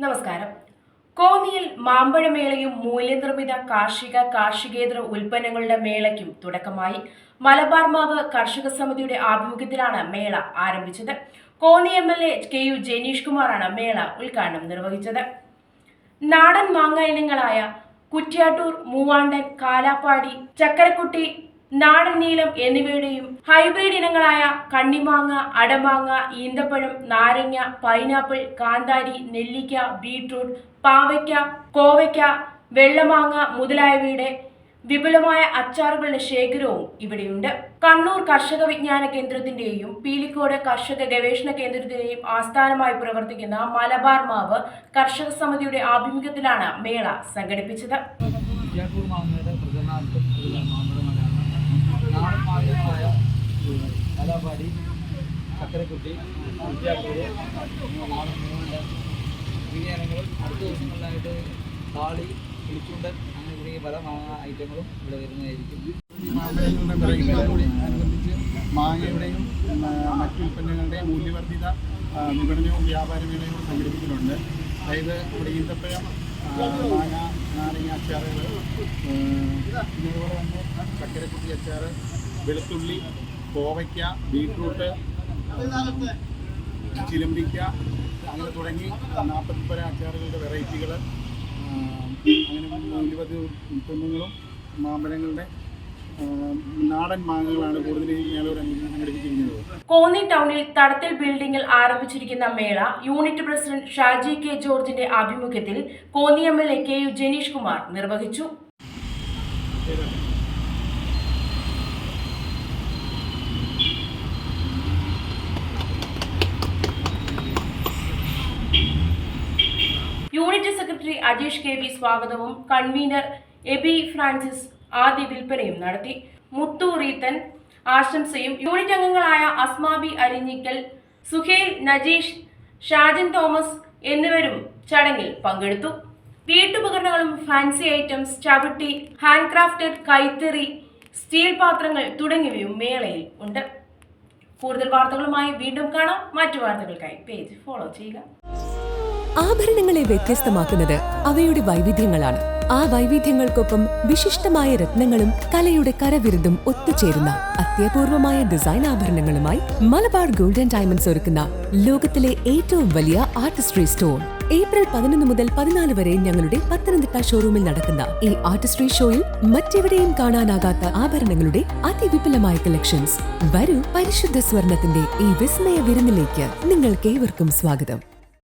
നമസ്കാരം. കോന്നിയിൽ മാമ്പഴമേളയും മൂല്യനിർമ്മിത കാർഷിക കാർഷികേതര ഉൽപ്പന്നങ്ങളുടെ മേളയ്ക്കും തുടക്കമായി. മലബാർ മാവ് കർഷക സമിതിയുടെ ആഭിമുഖ്യത്തിലാണ് മേള ആരംഭിച്ചത്. Konni M L A K U Janeesh കുമാറാണ് മേള ഉദ്ഘാടനം നിർവഹിച്ചത്. നാടൻ മാങ്ങ ഇനങ്ങളായ കുറ്റ്യാട്ടൂർ മൂവാണ്ടൻ കാലാപ്പാടി ചക്കരക്കുട്ടി നാടൻ നീലം എന്നിവയുടെയും ഹൈബ്രിഡ് ഇനങ്ങളായ കണ്ണിമാങ്ങ അടമാങ്ങ ഈന്തപ്പഴം നാരങ്ങ പൈനാപ്പിൾ കാന്താരി നെല്ലിക്ക ബീട്രൂട്ട് പാവയ്ക്ക കോവയ്ക്ക വെള്ളമാങ്ങ മുതലായവയുടെ വിപുലമായ അച്ചാറുകളുടെ ശേഖരവും ഇവിടെയുണ്ട് കണ്ണൂർ കർഷക വിജ്ഞാന കേന്ദ്രത്തിന്റെയും പീലിക്കോട് കർഷക ഗവേഷണ കേന്ദ്രത്തിന്റെയും ആസ്ഥാനമായി പ്രവർത്തിക്കുന്ന മലബാർ മാവ് കർഷക സമിതിയുടെ ആഭിമുഖ്യത്തിലാണ് മേള സംഘടിപ്പിച്ചത് മാങ്ങകളായ കലാപാടി ചക്കരക്കുട്ടി കുറ്റ്യാട്ടൂർ നാടൻ മൂന്നുണ്ട് തുടങ്ങിയ ഇനങ്ങളും അടുത്ത ദിവസങ്ങളിലായിട്ട് താളി കിളിച്ചുണ്ടൻ അങ്ങനെ തുടങ്ങിയ പല മാങ്ങ ഐറ്റങ്ങളും ഇവിടെ വരുന്നതായിരിക്കും അനുബന്ധിച്ച് മാങ്ങയുടെയും മറ്റു ഉൽപ്പന്നങ്ങളുടെയും മൂല്യവർദ്ധിത വിപണനവും വ്യാപാരമേളയും സംഘടിപ്പിക്കുന്നുണ്ട് അതായത് ഇവിടെ ഈന്തപ്പഴം മാങ്ങ നാരങ്ങ അച്ചാറുകൾ ഇതേപോലെ തന്നെ ചക്കരക്കുട്ടി അച്ചാർ വെളുത്തുള്ളി കോവയ്ക്ക ബീട്രൂട്ട് ചിലമ്പിക്ക അങ്ങനെ തുടങ്ങി നാൽപ്പത്തിപ്പര അച്ചാറുകളുടെ വെറൈറ്റികൾ അങ്ങനെ ഇരുപത് ഉൽപ്പന്നങ്ങളും മാമ്പഴങ്ങളുടെ നാടൻ മാങ്ങകളാണ് കൂടുതൽ സംഘടിപ്പിച്ചിരിക്കുന്നത്. കോന്നി ടൗണിൽ തടത്തിൽ ബിൽഡിംഗിൽ ആരംഭിച്ചിരിക്കുന്ന മേള യൂണിറ്റ് പ്രസിഡന്റ് ഷാജി കെ ജോർജിന്റെ ആഭിമുഖ്യത്തിൽ Konni M L A K U Janeesh Kumar നിർവഹിച്ചു. Unit secretary Ajeesh K V സ്വാഗതവും കൺവീനർ എബി ഫ്രാൻസിസ് ആദ്യ വിൽപ്പനയും നടത്തി. മുത്തു റീത്തൻ ആശംസയും. യൂണിറ്റ് അംഗങ്ങളായ അസ്മാബി അരിഞ്ഞിക്കൽ സുഹേൽ നജീഷ് ഷാജിൻ തോമസ് എന്നിവരും ചടങ്ങിൽ പങ്കെടുത്തു. വീട്ടുപകരണങ്ങളും ഫാൻസി ഐറ്റംസ് ചവിട്ടി ഹാൻഡ് ക്രാഫ്റ്റഡ് കൈത്തറി സ്റ്റീൽ പാത്രങ്ങൾ തുടങ്ങിയവയും മേളയിൽ ഉണ്ട്. കൂടുതൽ വാർത്തകളുമായി വീണ്ടും കാണാം. മറ്റു വാർത്തകൾക്കായി പേജ് ഫോളോ ചെയ്യുക. ആഭരണങ്ങളെ വ്യത്യസ്തമാക്കുന്നത് അവയുടെ വൈവിധ്യങ്ങളാണ്. ആ വൈവിധ്യങ്ങൾക്കൊപ്പം വിശിഷ്ടമായ രത്നങ്ങളും കലയുടെ കരവിരുതും ഒത്തുചേരുന്ന അത്യപൂർവമായ ഡിസൈൻ ആഭരണങ്ങളുമായി മലബാർ ഗോൾഡൻ ഡയമണ്ട്സ് ഒരുക്കുന്ന ലോകത്തിലെ ഏറ്റവും വലിയ ആർട്ടിസ്ട്രി സ്റ്റോർ. ഏപ്രിൽ പതിനൊന്ന് മുതൽ പതിനാല് വരെ ഞങ്ങളുടെ പത്തനംതിട്ട ഷോറൂമിൽ നടക്കുന്ന ഈ ആർട്ടിസ്ട്രി ഷോയിൽ മറ്റെവിടെയും കാണാനാകാത്ത ആഭരണങ്ങളുടെ അതിവിപുലമായ കളക്ഷൻസ്. വരൂ പരിശുദ്ധ സ്വർണത്തിന്റെ ഈ വിസ്മയ വിരുന്നിലേക്ക് നിങ്ങൾക്ക് ഏവർക്കും സ്വാഗതം.